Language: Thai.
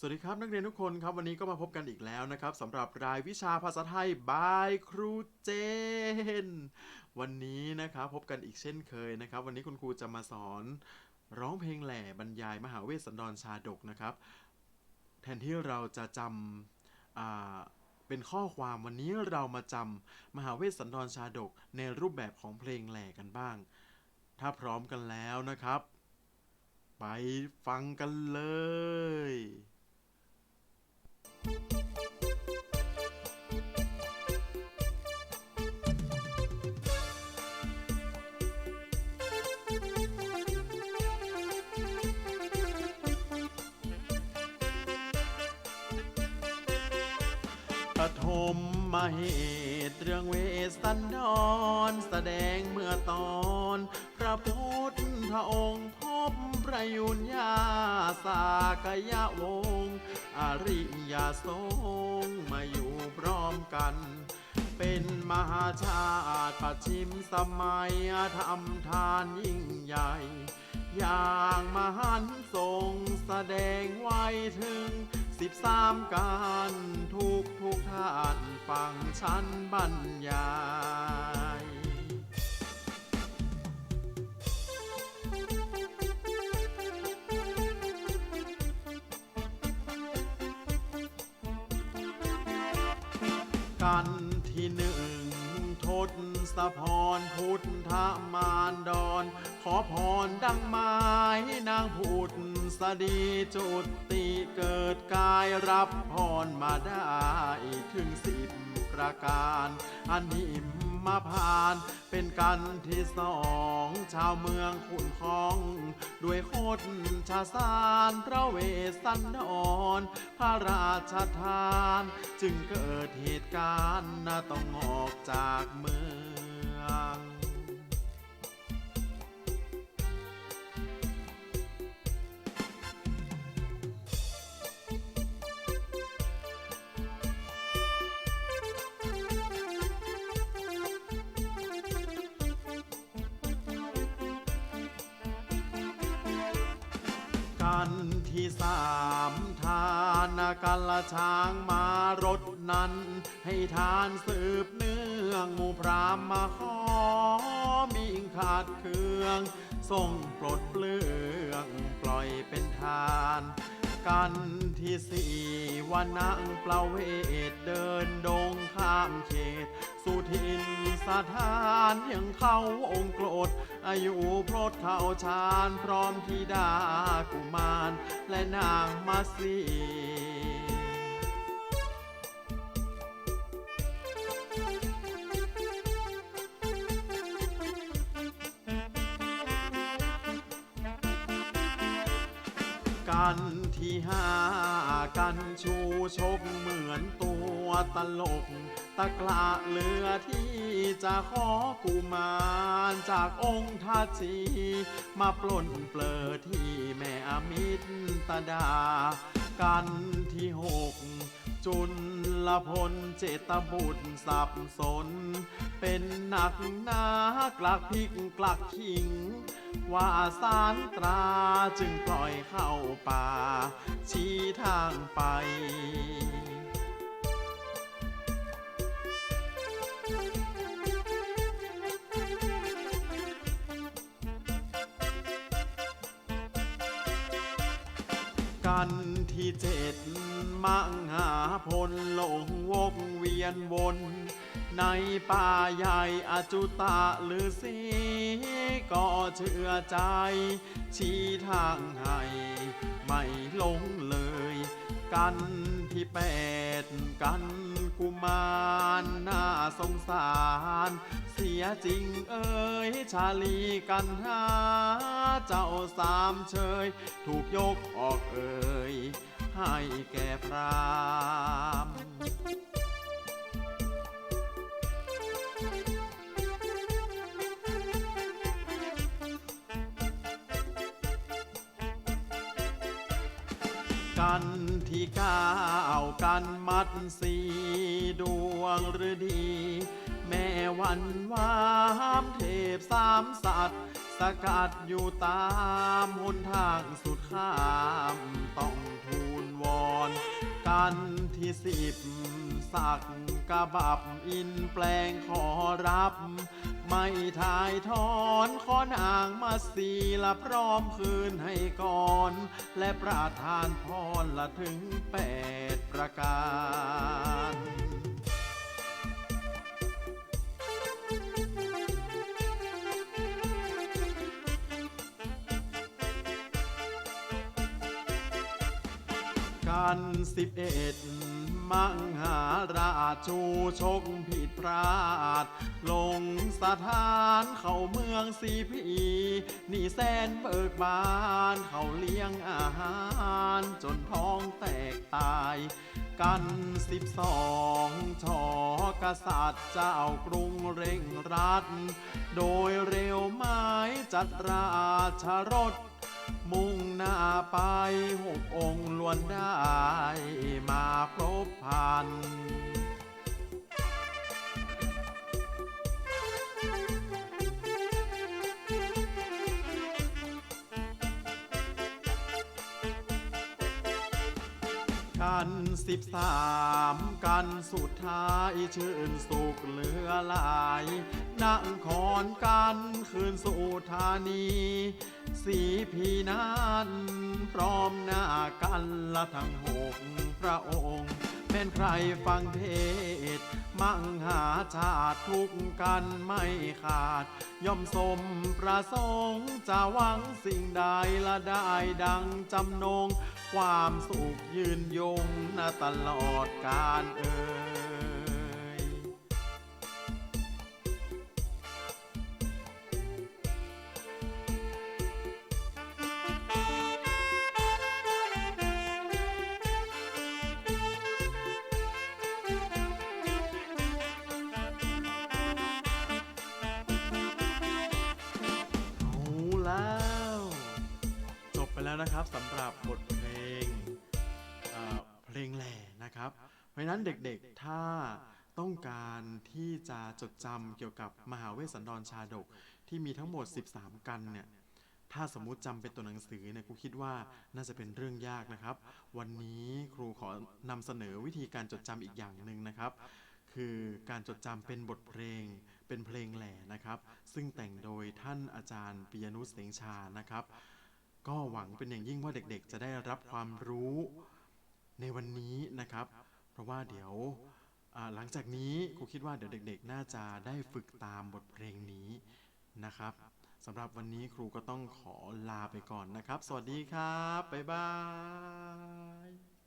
สวัสดีครับนักเรียนทุกคนครับวันนี้ก็มาพบกันอีกแล้วนะครับสำหรับรายวิชาภาษาไทยบายครูเจน วันนี้นะครับพบกันอีกเช่นเคยนะครับ วันนี้คุณครูจะมาสอนร้องเพลงแหล่บรรยายมหาเวสสันดรชาดกนะครับ แทนที่เราจะจำเป็นข้อความวันนี้เรามาจำมหาเวสสันดรชาดกในรูปแบบของเพลงแหล่กันบ้าง ถ้าพร้อมกันแล้วนะครับ ไปฟังกันเลย ฐมมาเหตุเรื่องเวสสันดร แสดงเมื่อตอน พระพุทธองค์พบประยุญญาสากยะวงศ์อริยสงฆ์มาอยู่พร้อมกัน เป็นมหาชาติปัจฉิมสมัยทำทานยิ่งใหญ่ อย่างมหันทรงแสดงไว้ถึง สิบสามการทุกทุกท่านฟังฉันบรรยายกันที่หนึ่งทศสะพรพุทธมารดอนขอพรดังไม้นางพุทธสดีจุติ กายรับพรมาได้ถึงสิบประการ อันหิมมาพานเป็นกันที่สอง ชาวเมืองขุนคอง ด้วยโคตรชาสารพระเวสสันดร พระราชทาน จึงเกิดเหตุการณ์น่าต้องออกจากเมืองันที่สามทานกันละช้างมารถนั้น ให้ทานสืบเนื่องหมู่พรามมาขอมีขาดเครื่องส่งปลดเปลืองปล่อยเป็นทาน กันที่สี่วันนางเปลาเวทเดินดงข้ามเขต สุทินสถานยังเข้าองค์โกรธ อายุโพรดเข้าชาญพร้อมธิดากุมาร และนางมาสีกัน ห้ากันชูชกเหมือนตัวตลก ตะกละเหลือที่จะขอกุมารจากองค์ทัจีมาปล้นเปลือที่แม่อมิตรตดา กันที่หก จุลละพลเจตบุตรสับสน เป็นหนักหนากลักพิกกลักขิง ว่าสารตราจึงปล่อยเข้าป่า ชี้ทางไปกันที่เจ็ด มังหาพลหลงวกเวียนวน ในป่าใหญ่อจุตะหรือสีก็เชื่อใจ ชี้ทางให้ไม่หลงเลย กันที่แปดกันกุมารน่าสงสาร เสียจริงเอ่ยชาลีกันหา เจ้าสามเชย ถูกยกออกเอ่ย ให้แก่พรามกันที่ก้าวกันมัดสีดวงฤดี แม่วันวามเทพสามสัตว์ สกัดอยู่ตามหนทางสุดข้ามต้อง อน กันที่สิบสักกระบับอินแปลงขอรับ ไม่ทายทอนขอนางมาสีละพร้อมคืนให้ก่อน และประทานพรละถึงแปดประการ กันสิบเอ็ดมังหาราชูชกผิดพลาด ลงสถานเข้าเมืองสีพี นี่แสนเบิกบาน เขาเลี้ยงอาหาร จนท้องแตกตาย กันสิบสองชอกษัตริย์เจ้ากรุงเร่งรัด โดยเร็วไม้จัดราชรถ มุ่งหน้าไปหกองค์ล้วนได้มาครบพัน นสิบสามกันสุดท้ายชื่นสุขเหลือหลาย นั่งคอนกันคืนสู่ธานี สีพีนั้นพร้อมหน้ากันละทั้งหกพระองค์เป็นใครฟังเทศ มั่งหาชาติทุกกันไม่ขาด ย่อมสมประสงค์จะหวังสิ่งใดละได้ดังจำนง ความสุขยืนยงนาตลอดการเอ่ยเอาแล้ว จบไปแล้วนะครับสำหรับบท นะครับ เพราะฉะนั้นเด็กๆ ถ้าต้องการที่จะจดจำเกี่ยวกับมหาเวสสันดรชาดกที่มีทั้งหมด 13 กันเนี่ยถ้าสมมุติจำเป็นตัวหนังสือเนี่ยครูคิดว่าน่าจะเป็นเรื่องยากนะครับ วันนี้ครูขอนำเสนอวิธีการจดจำอีกอย่างหนึ่งนะครับ คือการจดจำเป็นบทเพลง เป็นเพลงแหล่นะครับ ซึ่งแต่งโดยท่านอาจารย์ปิยนุสเสงชานะครับ ก็หวังเป็นอย่างยิ่งว่าเด็กๆ จะได้รับความรู้ ในวันนี้นะครับ เพราะว่าเดี๋ยวอ่าหลังจากนี้ครูคิดว่าเดี๋ยวเด็ก ๆ น่าจะได้ฝึกตามบทเพลงนี้นะครับสำหรับวันนี้ครูก็ต้องขอลาไปก่อนนะครับ สวัสดีครับ บ๊ายบาย